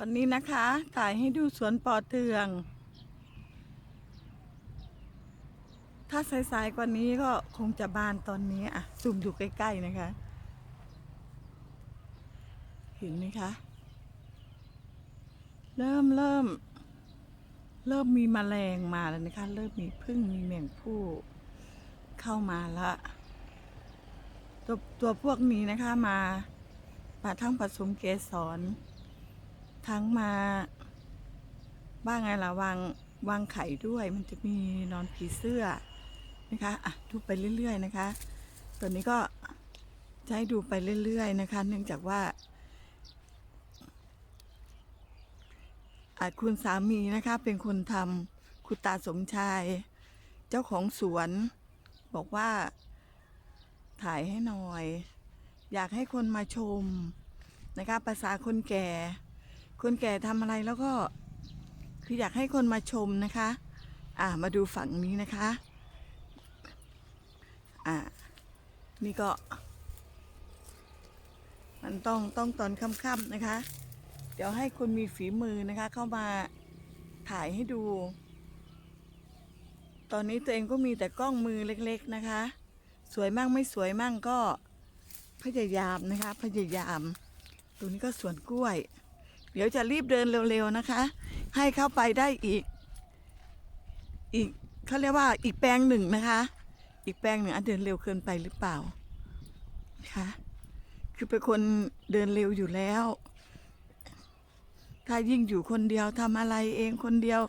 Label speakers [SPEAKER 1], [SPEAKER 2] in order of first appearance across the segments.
[SPEAKER 1] ตอนนี้นะคะถ่ายให้ดูสวนปอเทือง ถ้าสายๆกว่านี้ก็คงจะบานตอนนี้อะซูมดูใกล้ๆนะคะ เห็นไหมคะ เริ่มเริ่ม เริ่มมีแมลงมาแล้วนะคะ เริ่มมีพึ่งมีแมงผู้เข้ามาละตัวตัวพวกนี้นะคะมามาทั้งผสมเกสร ทั้งมา ว่าไงล่ะวางวางไข่ด้วย มันจะมีนอนผีเสื้อนะคะอะดูไปเรื่อย ๆ นะคะ ตัวนี้ก็จะให้ดูไปเรื่อย ๆ นะคะ เนื่องจากว่าอาจคุณสามีนะคะ เป็นคนทำคุณตาสมชาย เจ้าของสวน บอกว่าถ่ายให้หน่อย อยากให้คนมาชมนะคะภาษาคนแก่ คนแก่ทำอะไรแล้วก็คืออยากให้คนมาชมนะคะ อ่ามาดูฝั่งนี้นะคะ อ่า นี่ก็ มันต้องต้องตอนค่ำๆนะคะ เดี๋ยวให้คนมีฝีมือนะคะ เข้ามาถ่ายให้ดู ตอนนี้ตัวเองก็มีแต่กล้องมือเล็ก ๆนะคะ สวยมั่งไม่สวยมั่งก็พยายามนะคะ พยายาม ตรงนี้ก็สวนกล้วย ดี๋ยวจะรีบเดินเร็วๆนะคะ ให้เข้าไปได้อีก อีกเขาเรียกว่าอีกแปลงหนึ่งนะคะ อีกแปลงหนึ่งอันเดินเร็วเกินไปหรือเปล่าคะคือเป็นคนเดินเร็วอยู่แล้ว ถ้ายิ่งอยู่คนเดียวทำอะไรเองคนเดียว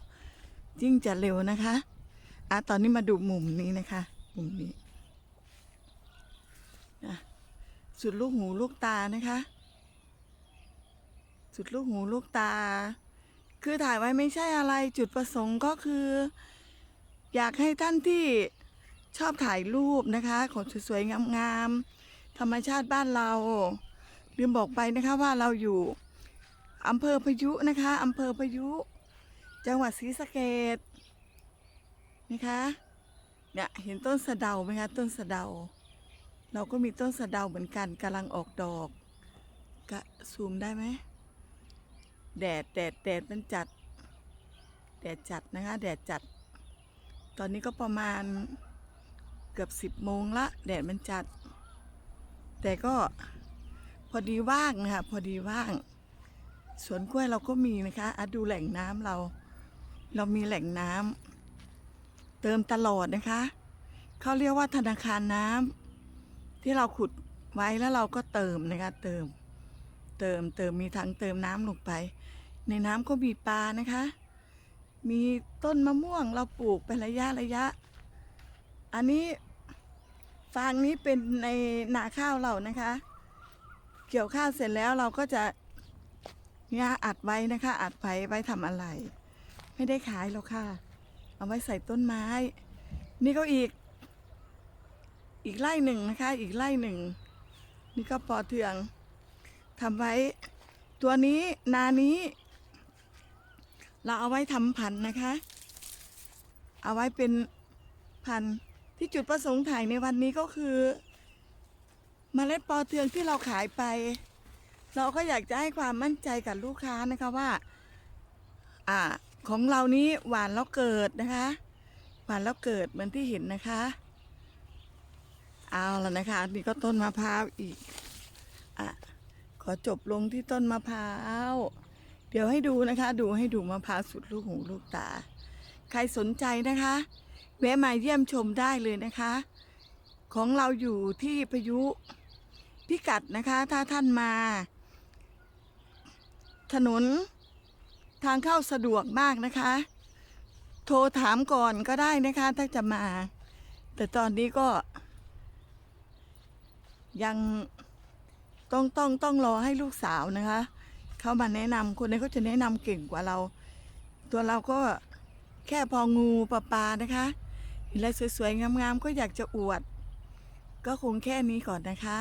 [SPEAKER 1] ยิ่งจะเร็วนะคะอะตอนนี้มาดูมุมนี้นะคะ มุมนี้อะสุดลูกหูลูกตานะคะ สุดลูกหูลูกตา คือถ่ายไว้ไม่ใช่อะไรจุดประสงค์ก็คือ อยากให้ท่านที่ชอบถ่ายรูปนะคะ ของสวยๆงามๆธรรมชาติบ้านเรา ลืมบอกไปนะคะว่าเราอยู่อำเภอพยุนะคะอำเภอพยุ จังหวัดศรีสะเกดนะคะเนี่ยเห็นต้นสะเดาไหมคะต้นสะเดา เราก็มีต้นสะเดาเหมือนกันกำลังออกดอกกะซูมได้ไหม แดดแดดแดดมันจัด แดดจัดนะคะแดดจัด ตอนนี้ก็ประมาณเกือบสิบโมงละ แดดมันจัด แต่ก็พอดีว่างนะคะพอดีว่าง สวนกล้วยเราก็มีนะคะอะดูแหล่งน้ำเรา เรามีแหล่งน้ำเติมตลอดนะคะเขาเรียกว่าธนาคารน้ำที่เราขุดไว้แล้วเราก็เติมนะคะเติม เติมเติมมีถังเติมน้ำลงไป ในน้ำก็มีปลานะคะ มีต้นมะม่วงเราปลูกเป็นระยะระยะ อันนี้ฟางนี้เป็นในนาข้าวเรานะคะ เกี่ยวข้าวเสร็จแล้วเราก็จะเนี่ยอัดไว้นะคะ อัดไว้ไว้ทำอะไร ไม่ได้ขายหรอกค่ะ เอาไว้ใส่ต้นไม้ นี่ก็อีก อีกไร่หนึ่งนะคะ อีกไร่หนึ่ง นี่ก็ปอเทือง ทำไว้ ตัวนี้นานี้ เราเอาไว้ทำพันธุ์นะคะ เอาไว้เป็นพันธุ์ที่จุดประสงค์ถ่ายในวันนี้ก็คือมเมล็ดปอเทืองที่เราขายไป เราก็อยากจะให้ความมั่นใจกับลูกค้านะคะว่า อ่า ของเรานี้หวานแล้วเกิดนะคะ หวานแล้วเกิดเหมือนที่เห็นนะคะ เอาแล้วนะคะนี่ก็ต้นมะพร้าวอีก อจบลงที่ต้นมะพร้าว เดี๋ยวให้ดูนะคะ ดูให้ดูมะพร้าวสุดลูกหูลูกตา ใครสนใจนะคะ แวะมาเยี่ยมชมได้เลยนะคะ ของเราอยู่ที่พายุพิกัดนะคะ ถ้าท่านมา ถนนทางเข้าสะดวกมากนะคะ โทรถามก่อนก็ได้นะคะ ถ้าจะมา แต่ตอนนี้ก็ยัง ต้องต้องต้องรอให้ลูกสาวนะคะเขามาแนะนำคนนี้เขาจะแนะนำเก่งกว่าเรา ตัวเราก็แค่พองูปลาปลานะคะเห็นอะไรสวยๆงามๆก็อยากจะอวด ก็คงแค่นี้ก่อนนะคะ